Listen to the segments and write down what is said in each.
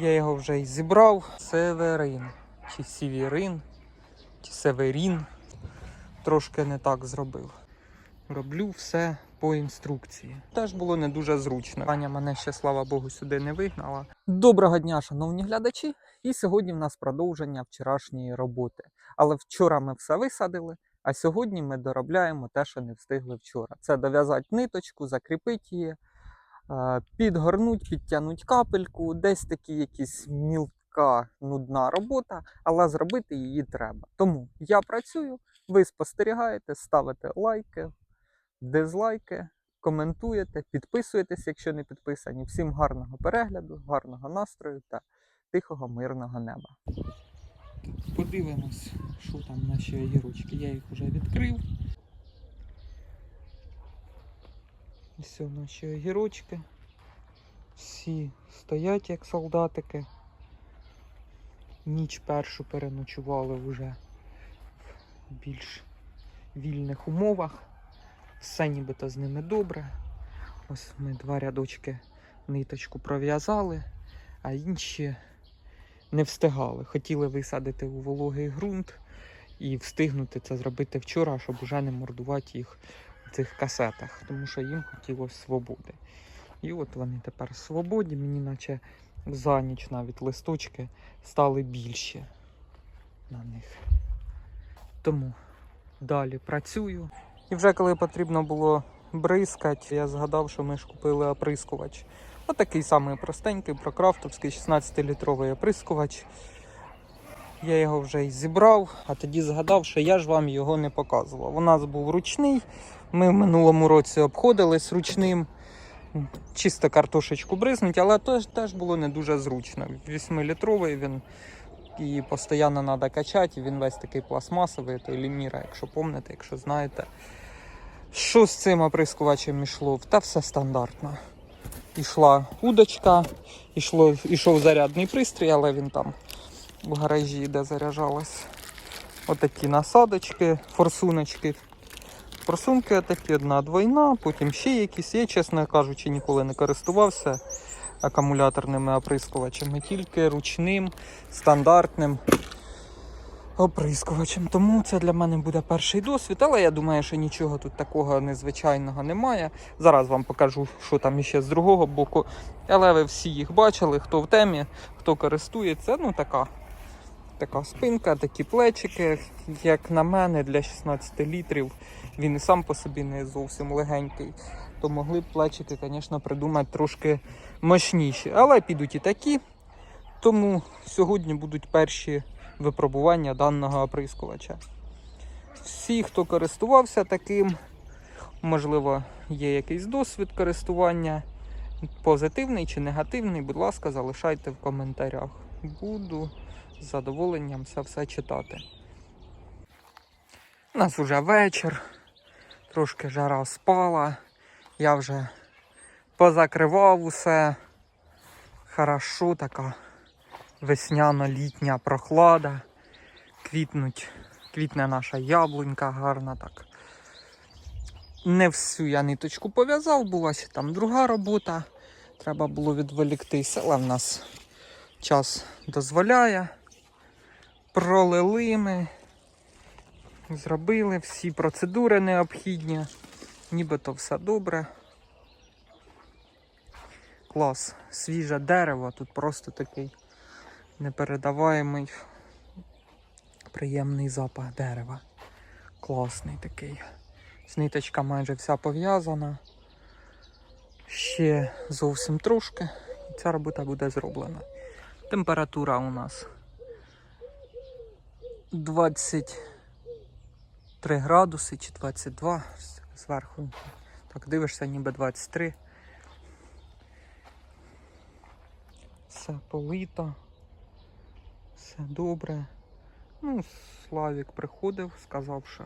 Я його вже й зібрав. Северин. Чи Сівірин, чи Северін. Трошки не так зробив. Роблю все по інструкції. Теж було не дуже зручно. Аня мене ще, слава Богу, сюди не вигнала. Доброго дня, шановні глядачі! І сьогодні в нас продовження вчорашньої роботи. Але вчора ми все висадили, а сьогодні ми доробляємо те, що не встигли вчора. Це дов'язати ниточку, закріпити її, підгорнуть, підтягнуть капельку, десь такі якісь мілка, нудна робота, але зробити її треба. Тому я працюю, ви спостерігаєте, ставите лайки, дизлайки, коментуєте, підписуєтесь, якщо не підписані. Всім гарного перегляду, гарного настрою та тихого мирного неба. Подивимось, що там наші огірочки. Я їх вже відкрив. Ось наші огірочки. Всі стоять як солдатики. Ніч першу переночували вже в більш вільних умовах. Все нібито з ними добре. Ось ми два рядочки ниточку пров'язали, а інші не встигали. Хотіли висадити у вологий ґрунт і встигнути це зробити вчора, щоб вже не мордувати їх цих касетах, тому що їм хотілося свободи. І от вони тепер свободні, мені наче за ніч навіть листочки стали більші на них. Тому далі працюю. І вже коли потрібно було бризкати, я згадав, що ми ж купили оприскувач. Отакий самий простенький, прокрафтовський 16-літровий оприскувач. Я його вже й зібрав, а тоді згадав, що я ж вам його не показував. У нас був ручний. Ми в минулому році обходились ручним. Чисто картошечку бризнуть, але теж, теж було не дуже зручно. 8-літровий він і постійно треба качати. Він весь такий пластмасовий, той ліміра, якщо пам'ятаєте, якщо знаєте. Що з цим оприскувачем йшло? Та все стандартно. Ішла удочка, ішло, ішов зарядний пристрій, але він там в гаражі, де заряджалась. Отакі насадочки, форсуночки. Форсунки такі, одна двойна, потім ще якісь. Я, чесно кажучи, ніколи не користувався акумуляторними оприскувачами, тільки ручним, стандартним оприскувачем. Тому це для мене буде перший досвід, але я думаю, що нічого тут такого незвичайного немає. Зараз вам покажу, що там іще з другого боку. Але ви всі їх бачили, хто в темі, хто користується. Ну така, така спинка, такі плечики. Як на мене, для 16 літрів він і сам по собі не зовсім легенький. То могли б плечики, звісно, придумати трошки мощніші. Але підуть і такі. Тому сьогодні будуть перші випробування даного оприскувача. Всі, хто користувався таким, можливо, є якийсь досвід користування, позитивний чи негативний, будь ласка, залишайте в коментарях. Буду з задоволенням це все читати. У нас вже вечір, трошки жара спала, я вже позакривав усе. Хорошо така весняно-літня прохлада. Квітнуть, квітне наша яблунька гарна так. Не всю я ниточку пов'язав, була ще там друга робота. Треба було відволіктися, але в нас час дозволяє. Пролили ми, зробили всі процедури необхідні, нібито все добре. Клас, свіже дерево, тут просто такий непередаваємий приємний запах дерева. Класний такий. Ниточка майже вся пов'язана. Ще зовсім трошки, і ця робота буде зроблена. Температура у нас 23 градуси чи 22 зверху. Так, дивишся, ніби 23. Все полито, все добре. Ну, Славік приходив, сказав, що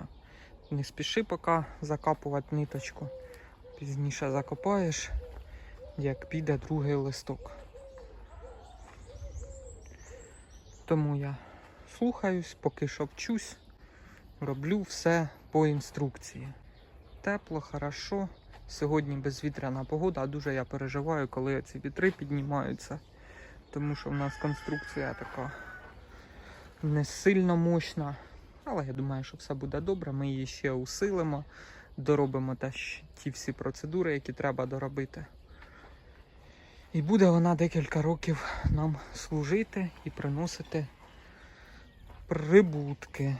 не спіши поки закапувати ниточку. Пізніше закопаєш, як піде другий листок. Тому я слухаюсь, поки що вчусь, роблю все по інструкції. Тепло, хорошо. Сьогодні безвітряна погода, а дуже я переживаю, коли ці вітри піднімаються. тому що в нас конструкція така не сильно мощна. Але я думаю, що все буде добре. Ми її ще усилимо, доробимо ті всі процедури, які треба доробити. І буде вона декілька років нам служити і приносити прибутки.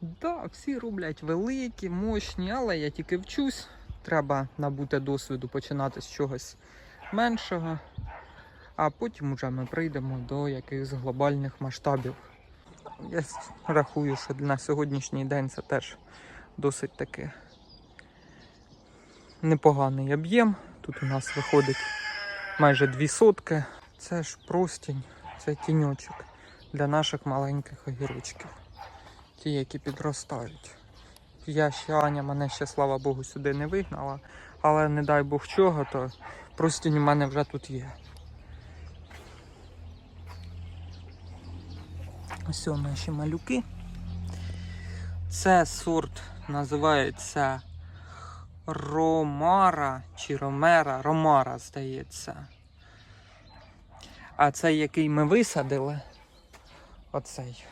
Да, всі роблять великі, мощні, але я тільки вчусь. Треба набути досвіду починати з чогось меншого, а потім уже ми прийдемо до якихось глобальних масштабів. Я рахую, що на сьогоднішній день це теж досить таки непоганий об'єм. Тут у нас виходить майже дві сотки. Це ж простінь, це тіньочок для наших маленьких огірочків. Ті, які підростають. Я ще Аня мене ще, слава Богу, сюди не вигнала, але не дай Бог чого, то простінь у мене вже тут є. Ось наші малюки. Це сорт називається Ромара чи Ромера. Ромара, здається. А цей, який ми висадили, оцей.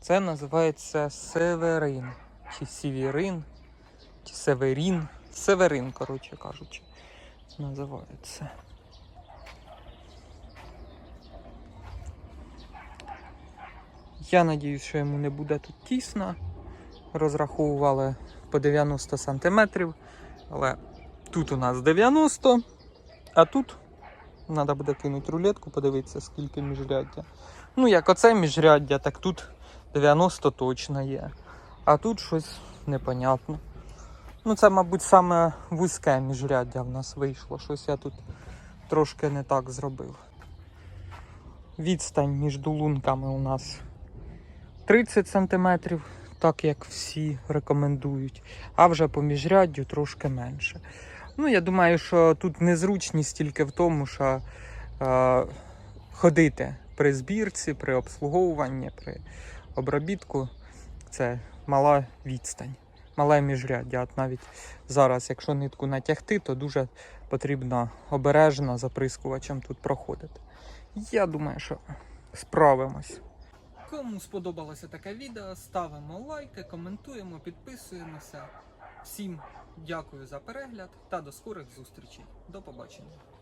Це називається Северин. Чи Сівірин, чи Северін. Северин, коротше кажучи, називається. Я надіюсь, що йому не буде тут тісно. Розраховували по 90 сантиметрів, але тут у нас 90, а тут треба буде кинути рулетку, подивитися, скільки міжряддя. Ну, як оце міжряддя, так тут 90 точно є. А тут щось непонятно. Ну, це, мабуть, саме вузьке міжряддя в нас вийшло. Щось я тут трошки не так зробив. Відстань між лунками у нас 30 см, так як всі рекомендують, а вже по міжряддю трошки менше. Ну, я думаю, що тут незручність тільки в тому, що е, ходити при збірці, при обслуговуванні, при обробітку це мала відстань, мале міжряддя. От навіть зараз, якщо нитку натягти, то дуже потрібно обережно заприскувачем тут проходити. Я думаю, що справимось. Кому сподобалося таке відео, ставимо лайки, коментуємо, підписуємося. Всім дякую за перегляд та до скорих зустрічей. До побачення.